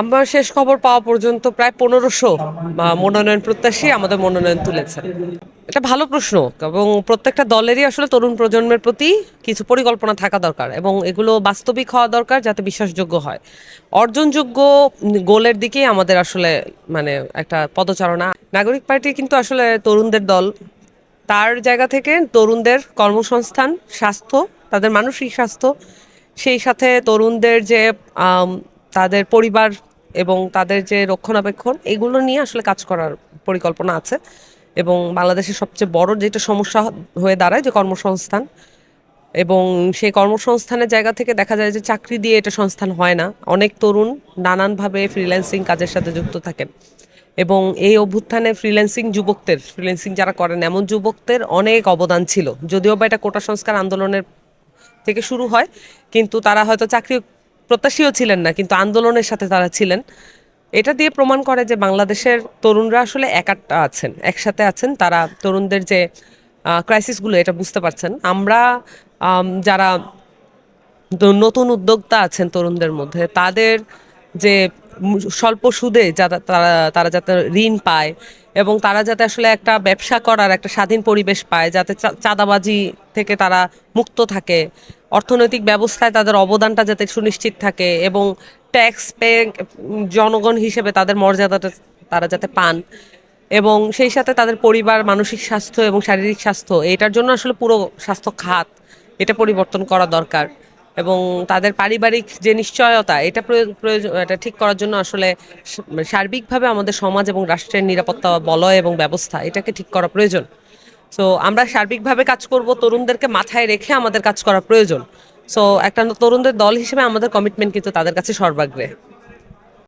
আমরা শেষ খবর পাওয়া পর্যন্ত প্রায় পনেরোশো মনোনয়ন প্রত্যাশী আমাদের মনোনয়ন তুলেছেন। এটা ভালো প্রশ্ন, এবং প্রত্যেকটা দলেরই আসলে তরুণ প্রজন্মের প্রতি কিছু পরিকল্পনা থাকা দরকার, এবং এগুলো বাস্তবিক হওয়া দরকার যাতে বিশ্বাসযোগ্য হয়। অর্জনযোগ্য গোলের দিকেই আমাদের আসলে মানে একটা পদচারণা। নাগরিক পার্টি কিন্তু আসলে তরুণদের দল। তার জায়গা থেকে তরুণদের কর্মসংস্থান, স্বাস্থ্য, তাদের মানসিক স্বাস্থ্য, সেই সাথে তরুণদের যে তাদের পরিবার এবং তাদের যে রক্ষণাবেক্ষণ, এগুলো নিয়ে আসলে কাজ করার পরিকল্পনা আছে। এবং বাংলাদেশের সবচেয়ে বড় যেটা সমস্যা হয়ে দাঁড়ায় যে কর্মসংস্থান, এবং সেই কর্মসংস্থানের জায়গা থেকে দেখা যায় যে চাকরি দিয়ে এটা সংস্থান হয় না। অনেক তরুণ নানানভাবে ফ্রিল্যান্সিং কাজের সাথে যুক্ত থাকেন। এবং এই অভ্যুত্থানে ফ্রিল্যান্সিং যুবকদের ফ্রিল্যান্সিং যারা করেন, এমন যুবকদের অনেক অবদান ছিল। যদিও বা এটা কোটা সংস্কার আন্দোলনের থেকে শুরু হয়, কিন্তু তারা হয়তো চাকরি প্রত্যাশীও ছিলেন না, কিন্তু আন্দোলনের সাথে তারা ছিলেন। এটা দিয়ে প্রমাণ করে যে বাংলাদেশের তরুণরা আসলে একাট্টা আছেন, একসাথে আছেন। তারা তরুণদের যে ক্রাইসিসগুলো এটা বুঝতে পারছেন। আমরা যারা নতুন উদ্যোক্তা আছেন তরুণদের মধ্যে, তাদের যে স্বল্প সুদে যারা তারা তারা যাতে ঋণ পায় এবং তারা যাতে আসলে একটা ব্যবসা করার, একটা স্বাধীন পরিবেশ পায়, যাতে চাঁদাবাজি থেকে তারা মুক্ত থাকে, অর্থনৈতিক ব্যবস্থায় তাদের অবদানটা যাতে সুনিশ্চিত থাকে এবং ট্যাক্স পে জনগণ হিসেবে তাদের মর্যাদাটা তারা যাতে পান এবং সেই সাথে তাদের পরিবার, মানসিক স্বাস্থ্য এবং শারীরিক স্বাস্থ্য, এটার জন্য আসলে পুরো স্বাস্থ্য খাত, এটা পরিবর্তন করা দরকার। এবং তাদের পারিবারিক যে নিশ্চয়তা, এটা প্রয়োজ- প্রয়োজন এটা ঠিক করার জন্য আসলে সার্বিকভাবে আমাদের সমাজ এবং রাষ্ট্রের নিরাপত্তা বলয় এবং ব্যবস্থা, এটাকে ঠিক করা প্রয়োজন। সো আমরা সার্বিকভাবে কাজ করব, তরুণদেরকে মাথায় রেখে আমাদের কাজ করা প্রয়োজন। সো একটা তরুণদের দল হিসেবে আমাদের কমিটমেন্ট কিন্তু তাদের কাছে সর্বাগ্রে।